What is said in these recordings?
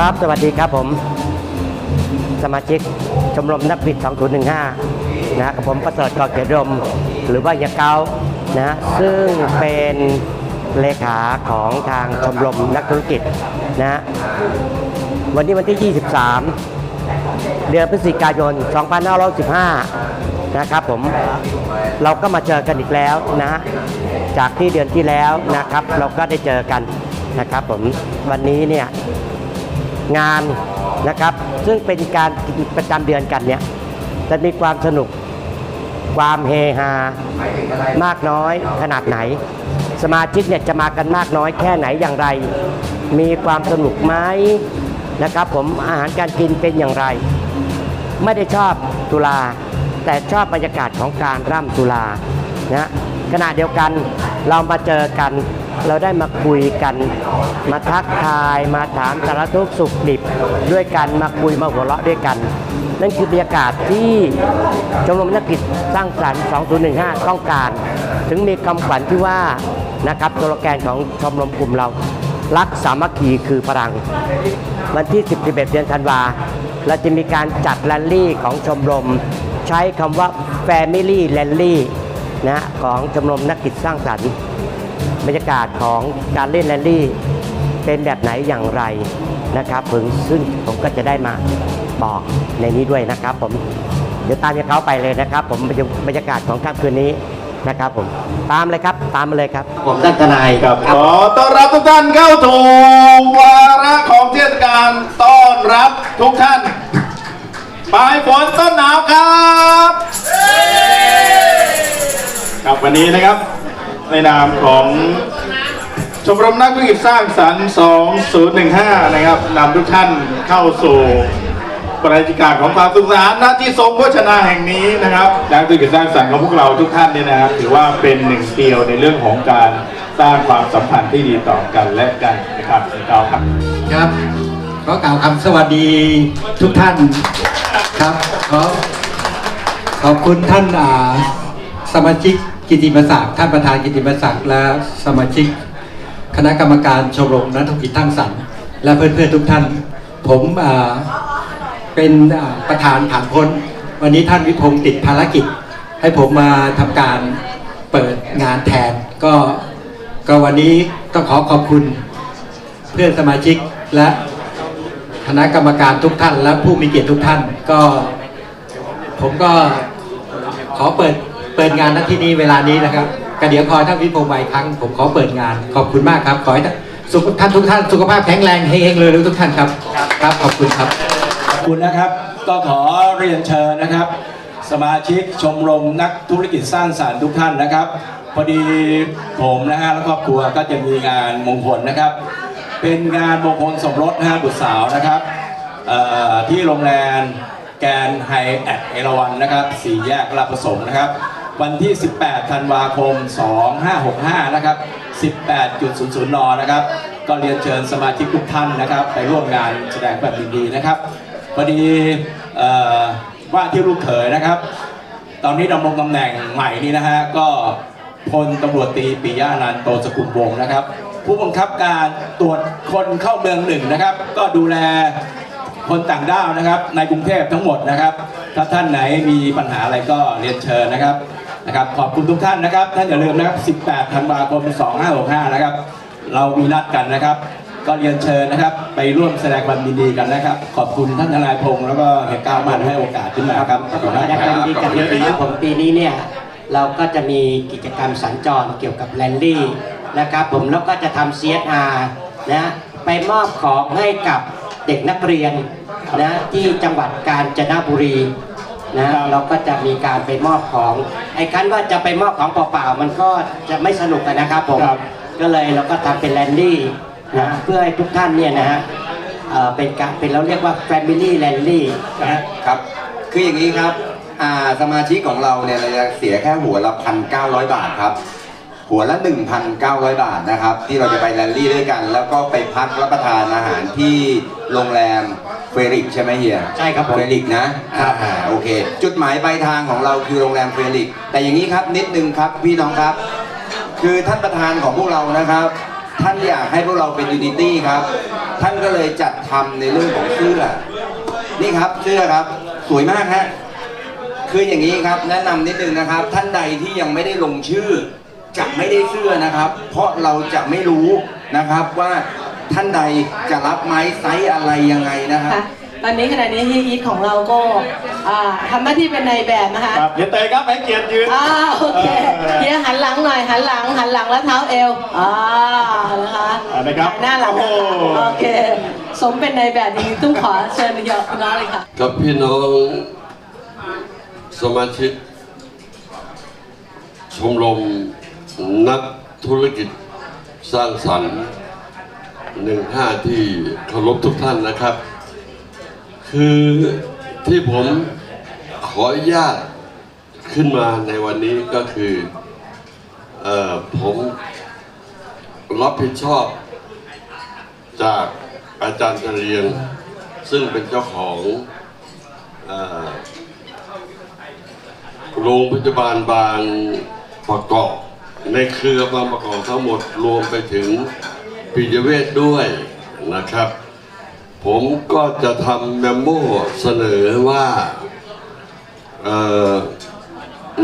ครับสวัสดีครับผม สมาชิกชมรมนักบิด 2015นะฮะกับผมประเสริฐกอเกียรติรม หรือว่ายาเกานะซึ่งเป็นเลขาของทางชมรมนักธุรกิจนะวันนี้วันที่ 23 เดือนพฤศจิกายน 2515 นะครับผมเราก็มาเจอกันอีกแล้วนะจากที่เดือนที่แล้วนะครับ เราก็ได้เจอกันนะครับผมวันนี้เนี่ย งานนะครับ ซึ่งเป็นการประจำเดือนกันเนี่ยจะมีความสนุกความเฮฮามากน้อยขนาดไหน สมาชิกเนี่ยจะมากันมากน้อยแค่ไหนอย่างไร มีความสนุกไหมนะครับ ผมอาหารการกินเป็นอย่างไร ไม่ได้ชอบตุลา แต่ชอบบรรยากาศของการร่ำตุลานะขณะเดียวกันเรามาเจอกัน เราได้มาคุยกัน มาทักทายมาถามสารทุกข์สุขดิบด้วยกันมาคุยมาหัวเราะด้วยกัน นั่นคือบรรยากาศที่ชมรมนักกิจสร้างสรรค์ 2015 ต้องการ ถึงมีคำขวัญที่ว่านะครับสโลแกนของชมรมกลุ่มเรา รักสามัคคีคือพลัง วันที่ 11 เดือนธันวา เราจะมีการจัดแรลลี่ของชมรม ใช้คำว่า Family Rally นะของชมรมนักกิจสร้างสรรค์ บรรยากาศของการเล่นแรลลี่ เป็นแบบไหนอย่างไรนะครับผมซึ่งผมก็จะได้มาบอกในนี้ด้วยนะครับ ผมเดี๋ยวตามเขาไปเลยนะครับ ผมบรรยากาศของค่ำคืนนี้นะครับผมตามเลยครับตามมาเลยครับ ผมท่านทนายครับขอต้อนรับทุกท่านเข้าสู่วาระของเทศกาลต้อนรับทุกท่านปลายฝนต้นหนาวครับครับวันนี้นะครับ ในนามของชมรมนักธุรกิจสร้างสรรค์ 2015 นะครับนำทุกท่านเข้าสู่บรรยากาศของความสุขสนานณที่ทรงโภชนาแห่งนี้นะครับนักธุรกิจสร้างสรรค์ของพวกเราทุกท่านเนี่ยนะครับ ถือว่าเป็นหนึ่งเดียวในเรื่องของการสร้างความสัมพันธ์ที่ดีต่อกันและกันนะครับเราครับครับขอกล่าวคำสวัสดีทุกท่านครับขอขอบคุณท่านอาสมาชิก กิติมศักดิ์ท่านประธานกิติมศักดิ์และสมาชิก คณะกรรมการชมรมนักธุรกิจทั้งสรรค์และเพื่อนๆทุกท่าน ผมเป็นประธานผ่านพ้น วันนี้ท่านวิพงศ์ติดภารกิจ ให้ผมมาทำการเปิดงานแทน ก็ก็วันนี้ต้องขอขอบคุณเพื่อนสมาชิกและคณะกรรมการทุกท่านและผู้มีเกียรติทุกท่านก็ผมก็ขอเปิด ปิดงานณที่นี้เวลานี้นะครับก็เดี๋ยวคอยท่านวิพงศ์มาอีกครั้งผมขอเปิดงานขอบคุณมากครับขอให้สุขท่านทุกท่านสุขภาพแข็งแรงเฮงๆเลยทุกท่านครับครับ ขอบคุณครับขอบคุณนะครับ ก็ขอเรียนเชิญนะครับ สมาชิกชมรมนักธุรกิจสร้างสรรค์ทุกท่านนะครับ พอดีผมนะฮะและครอบครัวก็จะมีงานมงคลนะครับ เป็นงานมงคลสมรสนะฮะบุตรสาวนะครับที่โรงแรมแกรนไฮแอทเอราวันนะครับสี่แยกลาประสงค์นะครับ วันที่ 18 ธันวาคม 2565 นะครับ 18.00 น นะครับ ก็เรียนเชิญสมาชิกทุกท่านนะครับ ไปร่วมงานแสดงความยินดีนะครับพอดีว่าที่ลูกเขยนะครับ ตอนนี้ดำรงตำแหน่งใหม่นี้นะฮะ ก็พลตำรวจตรีปิยานันโตสกุลวงนะครับ ผู้บังคับการตรวจคนเข้าเมืองหนึ่งนะครับ ก็ดูแลคนต่างด้าวนะครับ ในกรุงเทพทั้งหมดนะครับ ถ้าท่านไหนมีปัญหาอะไรก็เรียนเชิญนะครับ นะครับขอบคุณทุกท่านนะครับท่านอย่าลืมนะครับ 18 ธันวาคม 2565 นะครับ เรามีนัดกันนะครับ ก็เรียนเชิญนะครับ ไปร่วมแสดงความยินดีกันนะครับ ขอบคุณท่านทนายพงษ์แล้วก็เหตุการณ์มันให้โอกาสขึ้นมาครับขอบคุณแสดงความยินดีกับเยอะคนะรับผมปีนี้เนี่ยเราก็จะมีกิจกรรมสัญจรเกี่ยวกับแรลลี่นะครับ ผมแล้วก็จะทำ CSR นะไปมอบของให้กับเด็กนักเรียนนะที่จังหวัดกาญจนบุรี นะเราก็จะมีการไปมอบของไอ้คันว่าจะไปมอบของเปล่าๆมันก็จะไม่สนุกกันนะครับผมครับก็เลยเราก็ทำเป็นแรลลี่นะเพื่อให้ทุกท่านเนี่ยนะฮะเอ่อเป็นการเป็นเราเรียกว่า Family Rally นะฮะครับคืออย่างนี้ครับอ่าสมาชิกของเราเนี่ยเราจะเสียแค่หัวละพันเก้าร้อยบาทครับ หัวละ 1,900 บาทนะครับ ที่เราจะไปแรลลี่ด้วยกัน แล้วก็ไปพักรับประทานอาหารที่โรงแรม เฟริกใช่ไหมเฮียใช่ครับผมเฟริกนะครับอ่าโอเค จุดหมายปลายทางของเราคือโรงแรมเฟริก แต่อย่างนี้ครับนิดนึงครับพี่น้องครับ คือท่านประธานของพวกเรานะครับ ท่านอยากให้พวกเราเป็นยูนิตี้ครับ ท่านก็เลยจัดทำในเรื่องของเสื้อนี่ครับเสื้อครับสวยมากฮะคืออย่างนี้ครับแนะนำนิดนึงนะครับ ท่านใดที่ยังไม่ได้ลงชื่อจะไม่ได้เสื้อนะครับ เพราะเราจะไม่รู้นะครับว่า ท่านใดจะรับไม้ไซส์อะไรยังไงนะครับค่ะตอนนี้ขณะนี้เฮียอีทของเราก็อ่าทำหน้าที่เป็นนายแบบนะคะครับเดี๋ยวเตยครับให้เกียรติยืน อ่าโอเคเออเฮียหันหลังหน่อยหันหลังหันหลังแล้วเท้าเอวอ่านะคะอ่านะครับหน้าหลังโอ้โห โอเค สมเป็นนายแบบจริงๆต้องขอเชิญยอน้องเลยค่ะ กับพี่น้องสมาชิก ชมรมนักธุรกิจสร้างสรรค์ หนึ่งห้าที่เคารพทุกท่านนะครับ คือที่ผมขออนุญาตขึ้นมาในวันนี้ก็คือออผมรับผิดชอบจากอาจารย์เฉลียง ซึ่งเป็นเจ้าของโรงพยาบาลบางประกอบ ในเครือบางประกอบทั้งหมดรวมไปถึง ปิยเวทด้วยนะครับ ผมก็จะทำเมมโมเสนอว่า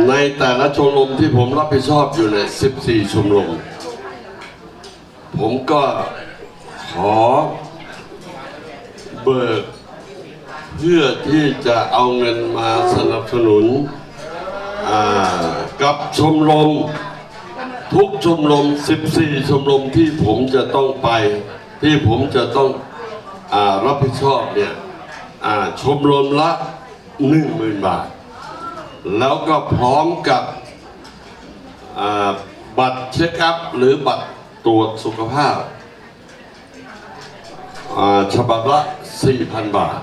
ในแต่ละชมรมที่ผมรับผิดชอบอยู่ใน 14 ชมรม ผมก็ขอเบิกเพื่อที่จะเอาเงินมาสนับสนุนกับชมรม ทุกชมรม 14 ชมรมที่ผมจะต้องไป ที่ผมจะต้องอรับผิดชอบเนี่ยชมรมละ 10,000 บาท แล้วก็พร้อมกับบัตรเช็คอัพหรือบัตรตรวจสุขภาพฉบับละ 4,000 บาท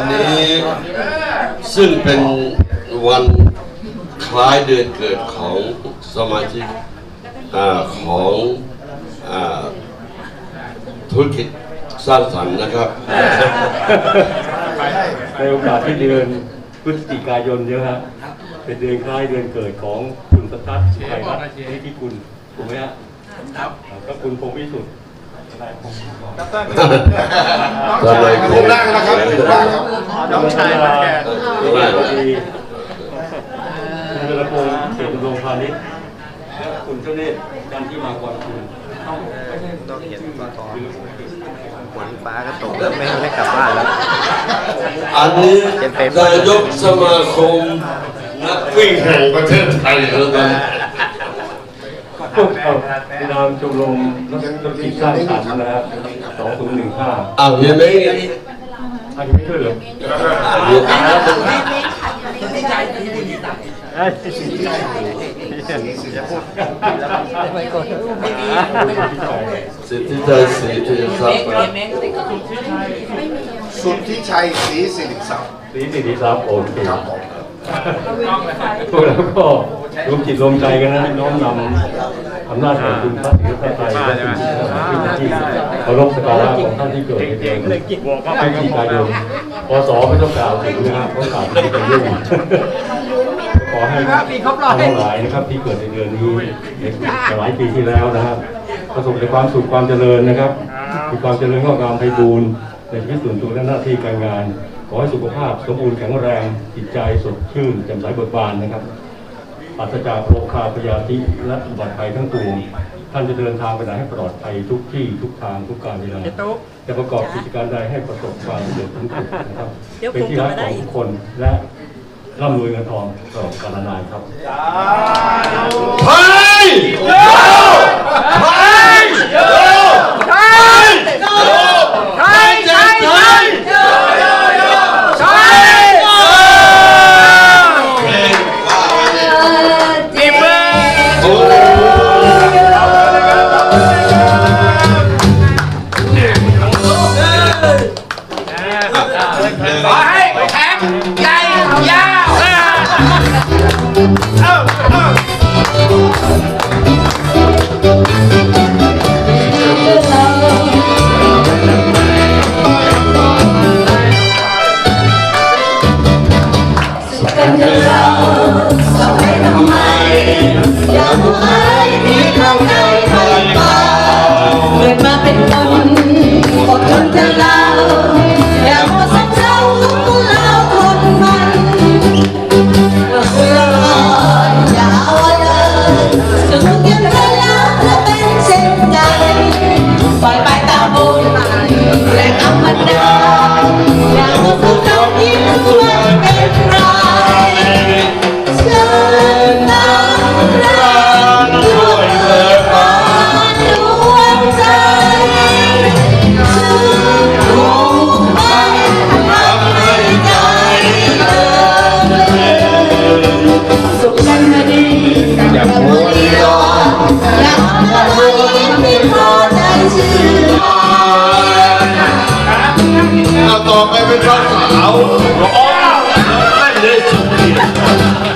วันนี้ซึ่งเป็นวันคล้ายเดือนเกิดของสมาชิกอาของอาธุรกิจสร้างสรรค์นะครับในโอกาสที่เดือนพฤศจิกายนเนี่ยฮะเป็นเดือนคล้ายเดือนเกิดของคุณสทัศน์ไทยรัฐนิติคุณถูกไหมฮะครับก็คุณพงษ์วิสุทธิ์ ทำไมคงนั่งนะครับคงนั่งครับน้องชายมาแทนพอดีคุณเดลพงศ์เขตอุดมพาณิชย์และคุณเจ้าเนตรจันที่มาก่อนคุณอันนี้นายกสมาคมนักวิ่งแห่งประเทศไทยแล้ว กันเอาในนามชมรมนักธุรกิจสร้างสรรค์นะครับ2015อ้าวเห็นไหมอาจจะไม่ช่วยเหลือสิทธิใจสีเทียทรัพย์สุทธิชัยศรีสิริศักดิ์สีสิริทรัพย์โอเคพวกเราก็รวมจิตรวมใจกันนะน้อมนำ อำนาจแห่งคุณพระศรีรัตนตรัยและคุณที่เคารพสการะของท่านที่เกิดในเดือนพฤศจิกายนพศไม่ต้องกล่าวถึงนะครับเพราะกล่าวถึงเป็นเรื่องขอให้ทั้งหลายนะครับที่เกิดในเดือนนี้ในหลายปีที่แล้วนะครับประสบแต่ความสุขความเจริญนะครับมีความเจริญงอกงามไพบูรณ์ในชีวิตส่วนตัวและหน้าที่การงาน ขอให้สุขภาพสมบูรณ์แข็งแรงจิตใจสดชื่นแจ่มใสเบิกบานนะครับ ปราศจากโรคาพยาธิและอุบัติภัยทั้งปวงท่านจะเดินทางไปไหนให้ปลอดภัยทุกที่ทุกทางทุกการเวลาจะประกอบกิจการใดให้ประสบความสำเร็จทุกสุขนะครับเป็นที่รักของทุกคนและร่ำรวยเงินทองตลอดกาลนานครับไทยโยไทยโยไทยโยไท เอาต่อไปเป็นเพราะงสาวอ้องได้เลยสุดี